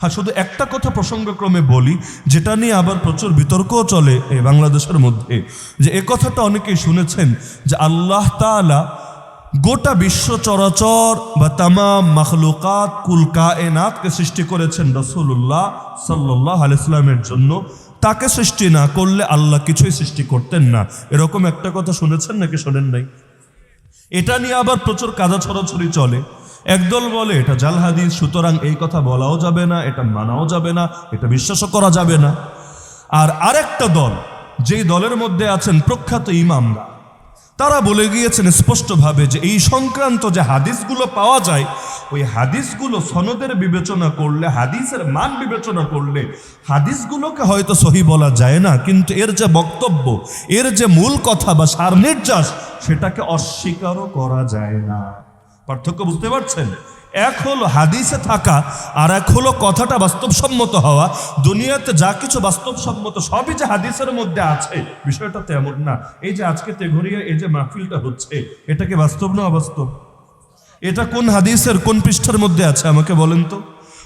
হ্যাঁ শুধু একটা কথা প্রসঙ্গক্রমে বলি, যেটা নিয়ে আবার প্রচুর বিতর্কও চলে এই বাংলাদেশের মধ্যে। যে এ কথাটা অনেকেই শুনেছেন, যে আল্লাহ তাআলা গোটা বিশ্ব চরাচর বা তামাম মাখলুকাত, কুল কায়নাতকে সৃষ্টি করেছেন রসুল্লাহ সাল্লাহ আলাইসলামের জন্য। তাকে সৃষ্টি না করলে আল্লাহ কিছুই সৃষ্টি করতেন না। এরকম একটা কথা শুনেছেন নাকি শোনেন নাই? এটা নিয়ে আবার প্রচুর কাদা ছড়াছড়ি চলে। একদল বলে, এটা জাল হাদিস, সুতরাং এই কথা বলাও যাবে না, এটা মানাও যাবে না, এটা বিশ্বাসও করা যাবে না। আর আরেকটা দল, যেই দলের মধ্যে আছেন প্রখ্যাত ইমামরা, তারা বলে গিয়েছেন স্পষ্টভাবে যে এই সংক্রান্ত যে হাদিসগুলো পাওয়া যায়, ওই হাদিসগুলো সনদের বিবেচনা করলে, হাদিসের মান বিবেচনা করলে, হাদিসগুলোকে হয়তো সহি বলা যায় না, কিন্তু এর যে বক্তব্য, এর যে মূল কথা বা সার নির্যাস, সেটাকে অস্বীকারও করা যায় না। পার্থক্য বুঝতে পারছেন? এক হলো হাদিসে থাকা, আর এক হলো কথাটা বাস্তবসম্মত হওয়া। দুনিয়াতে যা কিছু বাস্তবসম্মত, সবই যে হাদিসের মধ্যে আছে, বিষয়টা তেমন না। এই যে আজকে তেঘরিয়া, এই যে মাহফিলটা হচ্ছে এটাকে বাস্তব না অবাস্তব? এটা কোন হাদিসের কোন পৃষ্ঠার মধ্যে আছে, আমাকে বলেন তো।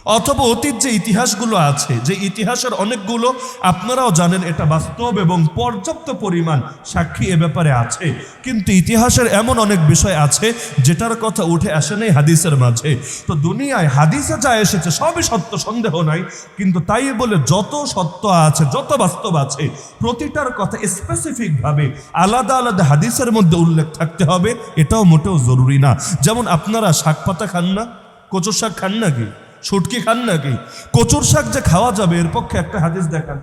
অথবা অতীত যে ইতিহাসগুলো আছে, যে ইতিহাসের অনেকগুলো আপনারাও জানেন এটা বাস্তব এবং পর্যাপ্ত পরিমাণ সাক্ষী এ ব্যাপারে আছে। কিন্তু ইতিহাসের এমন অনেক বিষয় আছে যেটার কথা উঠে আসে নাই হাদিসের মাঝে। তো দুনিয়ায় হাদিসে যা এসেছে সবই সত্য, সন্দেহ নাই। কিন্তু তাই বলে যত সত্য আছে, যত বাস্তব আছে, প্রতিটার কথা স্পেসিফিকভাবে আলাদা আলাদা হাদিসের মধ্যে উল্লেখ থাকতে হবে, এটাও মোটেও জরুরি না। যেমন আপনারা শাক পাতা খান না, কচুর শাক খান নাকি? শুটকি খান নাকি? কচুর শাক যে খাওয়া যাবে এর পক্ষে একটা হাদিস দেখান।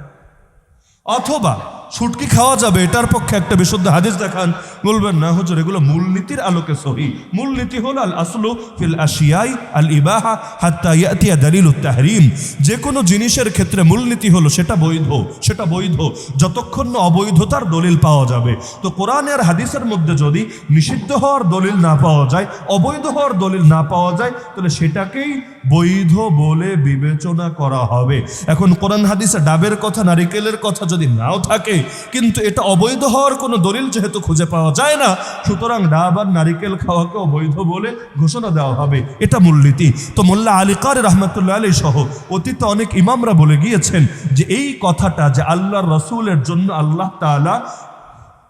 অথবা শুটকি খাওয়া যাবে, এটার পক্ষে একটা বিশুদ্ধ হাদিস দেখান। বলবেন, না হুজুর, এগুলো মূলনীতির আলোকে সহি। মূলনীতি হলো আল আসলু ফিল আশিয়াই আল ইবাহা হাত্তা ইয়াতিয়া দালিলুত তাহরিম। যে কোনো জিনিসের ক্ষেত্রে মূলনীতি হলো সেটা বৈধ সেটা বৈধ। যতক্ষণ না অবৈধতার দলিল পাওয়া যাবে। তো কোরআনে আর হাদিসের মধ্যে যদি নিষিদ্ধ হওয়ার দলিল না পাওয়া যায়, অবৈধ হওয়ার দলিল না পাওয়া যায়, তাহলে সেটাকেই বৈধ বলে বিবেচনা করা হবে। এখন কোরআন হাদিসে ডাবের কথা, নারিকেলের কথা যদি নাও থাকে কিন্তু এটা অবৈধ হওয়ার কোনো দলিল যেহেতু খুঁজে পাওয়া যায় না, সুতরাং ডাব আর নারিকেল খাওয়াকে অবৈধ বলে ঘোষণা দেওয়া হবে। এটা মূলনীতি। তো মোল্লা আলী কার রহমতুল্লাহ আলী সহ অতীতে অনেক ইমামরা বলে গিয়েছেন যে এই কথাটা যে আল্লাহর রসুলের জন্য আল্লাহ তালা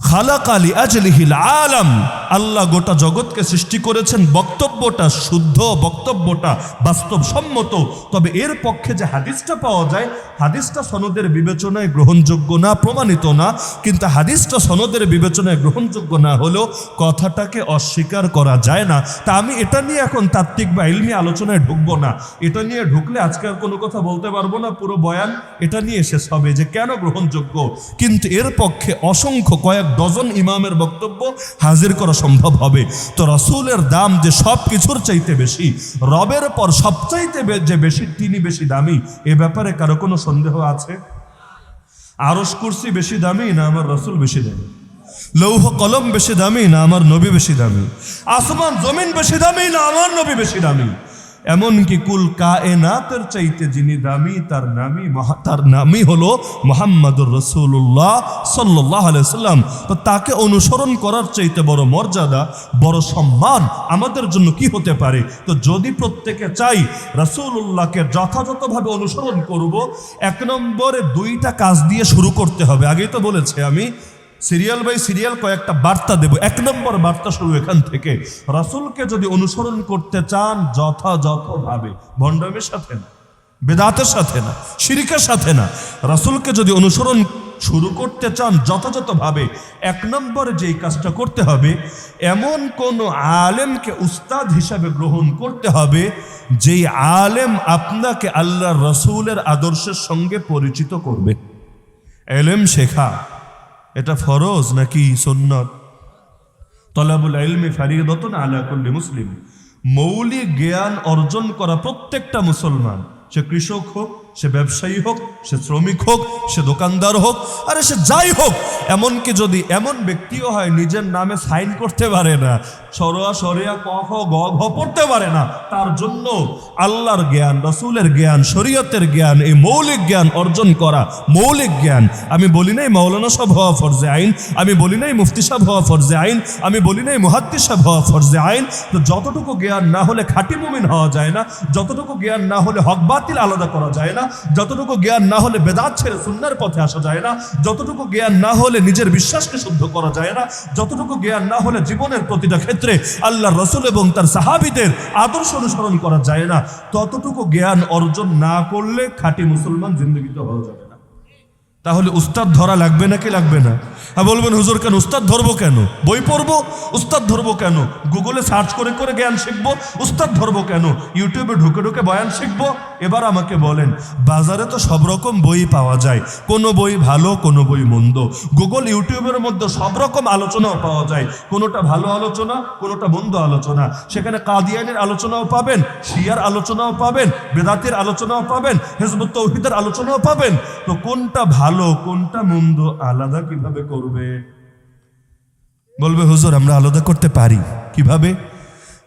খালাক আলী আজলিহিল আলম আল্লাহ গোটা জগৎকে সৃষ্টি করেছেন, বক্তব্যটা শুদ্ধ, বক্তব্যটা বাস্তবসম্মত। তবে এর পক্ষে যে হাদিসটা পাওয়া যায়, হাদিসটা সনদের বিবেচনায় গ্রহণযোগ্য না, প্রমাণিত না। কিন্তু হাদিসটা সনদের বিবেচনায় গ্রহণযোগ্য না হলেও কথাটাকে অস্বীকার করা যায় না। তা আমি এটা নিয়ে এখন তাত্ত্বিক বা ইলমি আলোচনায় ঢুকবো না। এটা নিয়ে ঢুকলে আজকে আর কোনো কথা বলতে পারব না, পুরো বয়ান এটা নিয়ে শেষ হবে যে কেন গ্রহণযোগ্য। কিন্তু এর পক্ষে অসংখ্য কয়েক ডজন ইমামের বক্তব্য হাজির করা সম্ভব হবে। তো রসুলের দাম যে সব কিছুর চাইতে বেশি, রবের পর সবচাইতে যে বেশি, তিনি বেশি দামি, এ ব্যাপারে কারও কোনো সন্দেহ আছে? আরস কুর্সি বেশি দামি না আমার রসুল বেশি দামি? লৌহ কলম বেশি দামি না আমার নবী বেশি দামি? আসমান, জমিন বেশি দামি না আমার নবী বেশি দামি? এমনকি কুল কায়নাতের চাইতে যিনি দামি, তার নামই তার নামই হলো মোহাম্মদুর রসুল্লাহ সাল্লাহ আলাইসাল্লাম তো তাকে অনুসরণ করার চাইতে বড় মর্যাদা, বড় সম্মান আমাদের জন্য কি হতে পারে? তো যদি প্রত্যেকে চাই রসুল্লাহকে যথাযথভাবে অনুসরণ করব, এক নম্বরে দুইটা কাজ দিয়ে শুরু করতে হবে। আগেই তো বলেছে আমি সিরিয়াল বাই সিরিয়াল কয়েকটা বার্তা দেব। এক নম্বর বার্তা শুরু এখান থেকে। রাসূলকে যদি অনুসরণ করতে চান, যথাযথভাবে। ভণ্ডামের সাথে না, বেদাতের সাথে না, শিরিকের সাথে না। রাসূলকে যদি অনুসরণ শুরু করতে চান, যথাযথভাবে। এক নম্বরে যেই কাজটা করতে হবে, এমন কোন আলেমকে উস্তাদ হিসাবে গ্রহণ করতে হবে, যেই আলেম আপনাকে আল্লাহ রসুলের আদর্শের সঙ্গে পরিচিত করবে। এলেম শেখা। এটা ফরজ নাকি সন্ন্যত তলাবুল ইলমি না আলা করলে মুসলিম। মৌলিক জ্ঞান অর্জন করা প্রত্যেকটা মুসলমান, সে কৃষক হোক সে ব্যবসায়ী হোক, সে শ্রমিক হোক, সে দোকানদার হোক, আরে সে যাই হোক, এমনকি যদি এমন ব্যক্তিও হয়, নিজের নামে সাইন করতে পারে না, সরোয়া সরিয়া ক খ গ পড়তে পারে না, তার জন্য আল্লাহর জ্ঞান, রসুলের জ্ঞান, শরীয়তের জ্ঞান, এই মৌলিক জ্ঞান অর্জন করা মৌলিক জ্ঞান। আমি বলি নাই মৌলানা সাহেব হওয়া ফরজে আইন, আমি বলি নাই মুফতি সাহেব হওয়া ফরজে আইন, আমি বলি নাই মুহাদ্দিস সাহেব হওয়া ফরজে আইন, তো যতটুকু জ্ঞান না হলে খাঁটি মুমিন হওয়া যায় না, যতটুকু জ্ঞান না হলে হক বাতিল আলাদা করা যায় না যতটুকু জ্ঞান না হলে বেদাত ছেড়ে সুন্নার পথে আসা যায় না, যতটুকু জ্ঞান না হলে নিজের বিশ্বাসকে শুদ্ধ করা যায় না, যতটুকু জ্ঞান না হলে জীবনের প্রতিটা ক্ষেত্রে আল্লাহ রসুল এবং তার সাহাবিদের আদর্শ অনুসরণ করা যায় না, ততটুকু জ্ঞান অর্জন না করলে খাঁটি মুসলমান জিন্দগিতে হওয়া যাবে। তাহলে উস্তাদ ধরা লাগবে নাকি লাগবে না? হ্যাঁ বলবেন, হুজুর, কেন উস্তাদ ধরবো কেন? বই পড়ব? উস্তাদ ধরবো কেন? গুগলে সার্চ করে করে জ্ঞান শিখব? উস্তাদ ধরবো কেন? ইউটিউবে ঢুকে ঢুকে বয়ান শিখব? এবার আমাকে বলেন, বাজারে তো সব রকম বই পাওয়া যায়। কোনো বই ভালো, কোনো বই মন্দ। গুগল, ইউটিউবের মধ্যে সব রকম আলোচনাও পাওয়া যায়। কোনোটা ভালো আলোচনা, কোনোটা মন্দ আলোচনা। সেখানে কাদিয়ানের আলোচনাও পাবেন, শিয়ার আলোচনাও পাবেন, বেদাতের আলোচনাও পাবেন, হেজবুত তৌহিদের আলোচনাও পাবেন। তো কোনটা ভালো কোনটা মন্দ আলাদা কীভাবে করবে? বলবে, হুজুর, আমরা আলাদা করতে পারি। কীভাবে?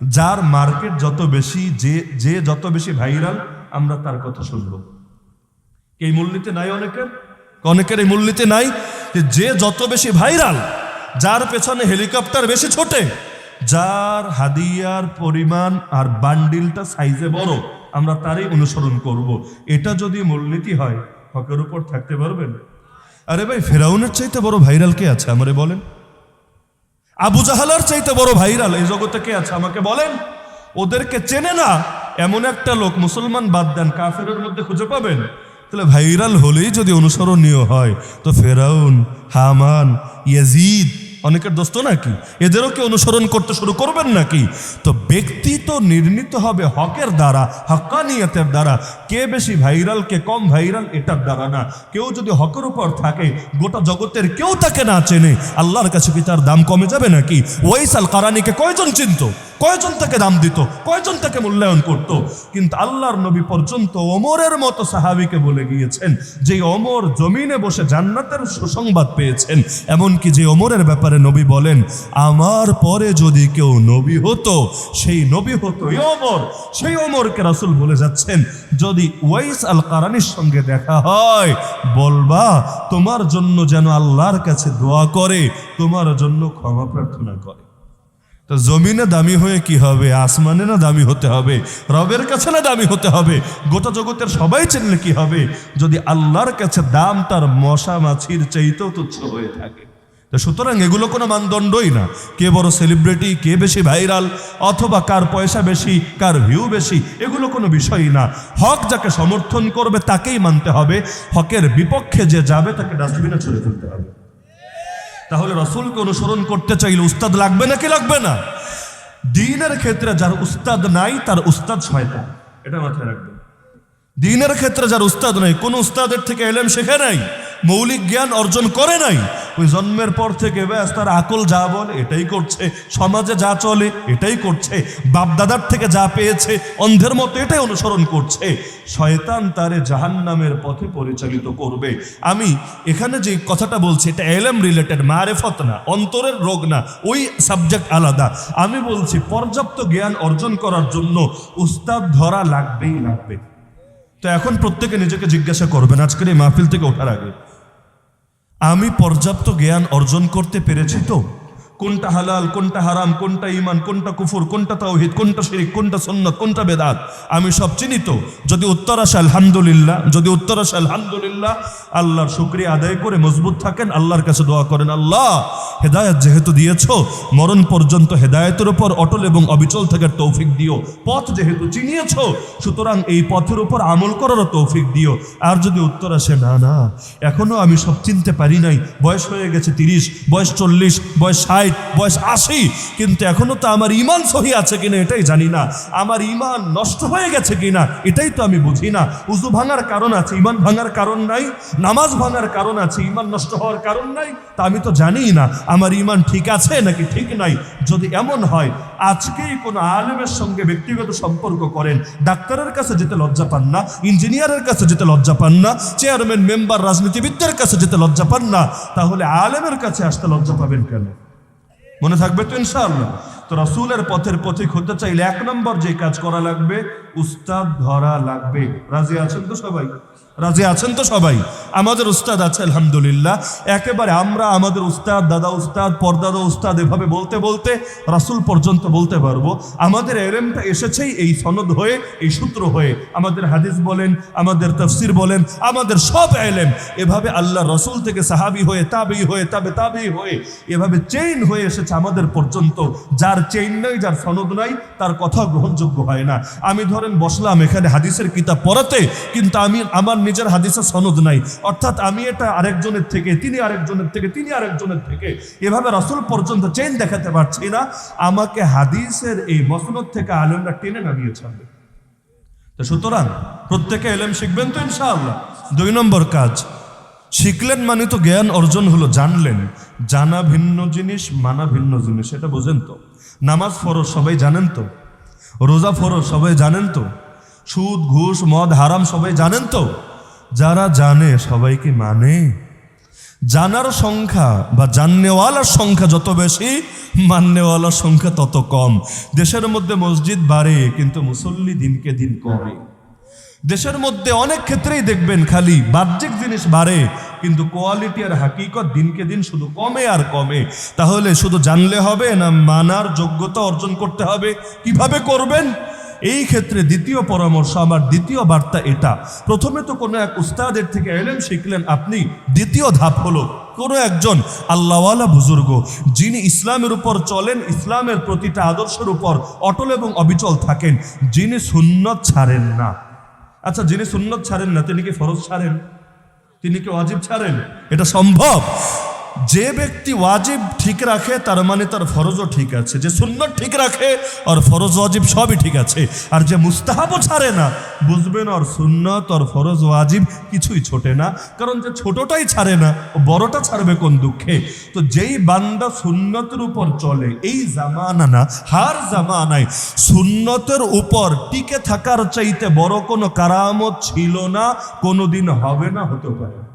যার মার্কেট যত বেশি, যে যে যত বেশি ভাইরাল, আমরা তার কথা শুনব। এই মূলনীতি নাই অনেকের? অনেকের এই মূলনীতি নাই যে যত বেশি ভাইরাল, যার পেছনে হেলিকপ্টার বেশি ছোটে, যার হাদিয়ার পরিমাণ আর বান্ডিলটা সাইজে বড়, আমরা তারই অনুসরণ করব। এটা যদি মূলনীতি হয় হকের উপর থাকতে পারবেন? আরে ভাই, ফেরাউনের চাইতে বড় ভাইরাল কে আছে? আমারে বলেন। আবু জাহালার চাইতে বড় ভাইরাল, এই জগতে কে আছে? আমাকে বলেন। ওদেরকে চেনে না, এমন একটা লোক মুসলমান বাদ দেন, কাফেরের মধ্যে খুঁজে পাবেন। তাহলে ভাইরাল হলেই যদি অনুসরণীয় হয়, তো ফেরাউন, হামান, ইয়াজিদ অনেকের দোস্ত নাকি? এদেরও কি অনুসরণ করতে শুরু করবেন নাকি? তো ব্যক্তি তো নির্ণীত হবে হকের দ্বারা, হকানিয়তের দ্বারা। কে বেশি ভাইরাল, কে কম ভাইরাল, এটার দ্বারা না। কেউ যদি হকের উপর থাকে, গোটা জগতের কেউ তাকে না চেনে, আল্লাহর কাছে কি তার দাম কমে যাবে নাকি? ওয়াইসাল কারানিকে কয়জন চিনত? কয়জন তাকে দাম দিত? কয়জন তাকে মূল্যায়ন করত? কিন্তু আল্লাহর নবী পর্যন্ত অমরের মতো সাহাবিকে বলে গিয়েছেন, যে অমর জমিনে বসে জান্নাতের সুসংবাদ পেয়েছেন। এমনকি যে অমরের ব্যাপারে নবী বলেন, আমার পরে যদি কেউ নবী হতো, সেই নবী হতো ওমর। সেই ওমরকে রাসূল বলে যাচ্ছেন, যদি ওয়াইস আল কারানির সঙ্গে দেখা হয়, বলবা, তোমার জন্য যেন আল্লাহর কাছে দোয়া করে, তোমার জন্য ক্ষমা প্রার্থনা করে। তো জমিনে দামি হয়ে কি হবে? আসমানে না দামি হতে হবে? রবের কাছে না দামি হতে হবে? গোটা জগতের সবাই চিনলে কি হবে? যদি আল্লাহর কাছে দাম তার মশা মাছির চাইতেও তুচ্ছ হয়ে থাকে। তো সুতরাং এগুলো কোনো মানদণ্ডই না। কে বড় সেলিব্রিটি কে বেশি ভাইরাল অথবা কার পয়সা বেশি, কার ভিউ বেশি, এগুলো কোনো বিষয়ই না। হক যাকে সমর্থন করবে তাকেই মানতে হবে। হকের বিপক্ষে যে যাবে তাকে ডাস্টবিনে ছড়ে ফেলতে হবে। তাহলে রসুলকে অনুসরণ করতে চাইলে উস্তাদ লাগবে নাকি লাগবে না? দিনের ক্ষেত্রে যার উস্তাদ নাই, তার উস্তাদ শয়তান। এটা মাথায় রাখবেন। দিনের ক্ষেত্রে যার উস্তাদ নাই, কোন উস্তাদের থেকে এলেম শেখে নাই, মৌলিক জ্ঞান অর্জন করে নাই ওই জন্মের পর থেকে ব্যাস তার আকল যা বলে, এটাই করছে। সমাজে যা চলে, এটাই করছে। বাপদাদার থেকে যা পেয়েছে, অন্ধের মতো এটাই অনুসরণ করছে। শয়তান তারে জাহান্নামের পথে পরিচালিত করবে। আমি এখানে যে কথাটা বলছি, এটা এলএম রিলেটেড মারেফত না, অন্তরের রোগ না, ওই সাবজেক্ট আলাদা। আমি বলছি, পর্যাপ্ত জ্ঞান অর্জন করার জন্য উস্তাদ ধরা লাগবেই লাগবে। তো এখন প্রত্যেকে নিজেকে জিজ্ঞাসা করবেন, আজকের এই মাহফিল থেকে ওঠার আগে। আমি পর্যাপ্ত জ্ঞান অর্জন করতে পেরেছি তো? কোনটা হালাল, কোনটা হারাম, কোনটা ইমান কোনটা কুফুর, কোনটা তাওহিদ, কোনটা শিরিক, কোনটা সন্ন্যত কোনটা বেদাত? আমি সব চিনি তো। যদি উত্তর আসে আলহামদুলিল্লাহ, যদি উত্তর আসে আলহামদুলিল্লাহ, আল্লাহর শুক্রিয়া আদায় করে মজবুত থাকেন, আল্লাহর কাছে দোয়া করেন, আল্লাহ, হেদায়ত যেহেতু দিয়েছ, মরণ পর্যন্ত হেদায়তের উপর অটল এবং অবিচল থাকার তৌফিক দিও। পথ যেহেতু চিনিয়েছ, সুতরাং এই পথের উপর আমল করারও তৌফিক দিও। আর যদি উত্তর আসে, না না, এখনও আমি সব চিনতে পারি নাই, বয়স হয়ে গেছে তিরিশ, বয়স চল্লিশ, বয়স ষাট বয়স আশি, কিন্তু এখনও তো আমার ইমান সহি আছে কিনা এটাই জানি না। আমার ইমান নষ্ট হয়ে গেছে কিনা এটাই তো আমি বুঝি না। উজু ভাঙার কারণ আছে ইমান ভাঙার কারণ নাই, নামাজ ভাঙার কারণ আছে ইমান নষ্ট হওয়ার কারণ নাই, তা আমি তো জানিই না। আমার ইমান ঠিক আছে নাকি ঠিক নাই? যদি এমন হয়, আজকেই কোনো আলেমের সঙ্গে ব্যক্তিগত সম্পর্ক করেন। ডাক্তারের কাছে যেতে লজ্জা পান না, ইঞ্জিনিয়ারের কাছে যেতে লজ্জা পান না, চেয়ারম্যান, মেম্বার, রাজনীতিবিদদের কাছে যেতে লজ্জা পান না, তাহলে আলেমের কাছে আসতে লজ্জা পাবেন কেন? মনে থাকবে তো ইনশাআল্লাহ। তো রাসুলের পথের পথিক হতে চাইলে এক নম্বর যে কাজ করা লাগবে উস্তাদ ধরা লাগবে। রাজি আছেন তো সবাই? রাজি আছেন তো সবাই? আমাদের উস্তাদ আছে, আলহামদুলিল্লাহ। একেবারে আমরা আমাদের উস্তাদ, দাদা উস্তাদ, পরদাদা উস্তাদ এভাবে বলতে বলতে রাসূল পর্যন্ত বলতে পারব। আমাদের এলেমটা এসেছেই এই সনদ হয়ে, এই সূত্র হয়ে। আমাদের হাদিস বলেন, আমাদের তফসির বলেন, আমাদের সব এলেম। এভাবে আল্লাহ রসুল থেকে সাহাবি হয়ে তাবি হয়ে, তাবে তাবি হয়ে, এভাবে চেইন হয়ে এসেছে আমাদের পর্যন্ত। যার চেইন নাই, যার সনদ নাই, তার কথা গ্রহণযোগ্য হয় না। আমি ধরেন বসলাম, এখানে হাদিসের কিতাব পড়াতে, কিন্তু আমি, আমার নিজের হাদিসের সনদ নাই। অর্থাৎ আমি এটা আরেকজনের থেকে, তিনি আরেকজনের থেকে, তিনি আরেকজনের থেকে, এভাবে রসুল পর্যন্ত চেইন দেখাতে পারছি না। আমাকে হাদিসের এই মসনদ থেকে আলেমরা টেনে নামিয়ে ছাড়বে। তো সুতরাং, প্রত্যেকে এলেম শিখবেন তো ইনশাআল্লাহ। দুই নম্বর কাজ, শিখলেন মানে তো জ্ঞান অর্জন হলো, জানলেন। জানা ভিন্ন জিনিস, মানা ভিন্ন জিনিস, এটা বোঝেন তো। নামাজ ফরজ, সবাই জানেন তো? রোজা ফরজ, সবাই জানেন তো? সুদ, ঘুষ, মদ, হারাম সবাই জানেন তো? যারা জানে, সবাইকে মানে। জানার সংখ্যা বা জাননেওয়ালার সংখ্যা যত বেশি, মাননেওয়ালার সংখ্যা তত কম। দেশের মধ্যে মসজিদ বাড়ে, কিন্তু মুসল্লি দিনকে দিন কমে। দেশের মধ্যে অনেক ক্ষেত্রেই দেখবেন খালি বাহ্যিক জিনিস বাড়ে, কিন্তু কোয়ালিটি আর হাকিকত দিনকে দিন শুধু কমে আর কমে। তাহলে শুধু জানলে হবে না মানার যোগ্যতা অর্জন করতে হবে? কীভাবে করবেন? এই ক্ষেত্রে দ্বিতীয় পরামর্শ, আমার দ্বিতীয় বার্তা এটা। প্রথমে তো কোনো এক উস্তাদের থেকে এলেন শিখলেন আপনি, দ্বিতীয় ধাপ হলো কোনো একজন আল্লাহওয়ালা বুজুর্গ, যিনি ইসলামের উপর চলেন, ইসলামের প্রতিটা আদর্শের উপর অটল এবং অবিচল থাকেন, যিনি সুন্নত ছাড়েন না। আচ্ছা যিনি সুন্নত ছাড়েন না, তিনি কি ফরজ ছাড়েন? তিনি কি অজীব ছাড়েন? এটা সম্ভব? যে ব্যক্তি ওয়াজিব ঠিক রাখে, তার মানে তার ফরজও ঠিক আছে। যে সুন্নত ঠিক রাখে, আর ফরজ ওয়াজিব সবই ঠিক আছে। আর যে মুস্তাহাবও ছাড়ে না বুঝবেন আর সুন্নত আর ফরজ ওয়াজিব কিছুই ছোটে না। কারণ যে ছোটটাই ছাড়ে না বড়টা ছাড়বে কোন দুঃখে? তো যেই বান্দা সুন্নতের উপর চলে, এই জামানা না, হার জামানায় সুন্নতের উপর টিকে থাকার চাইতে বড় কোনো কারামত ছিল না, কোনোদিন হবে না হতে পারে।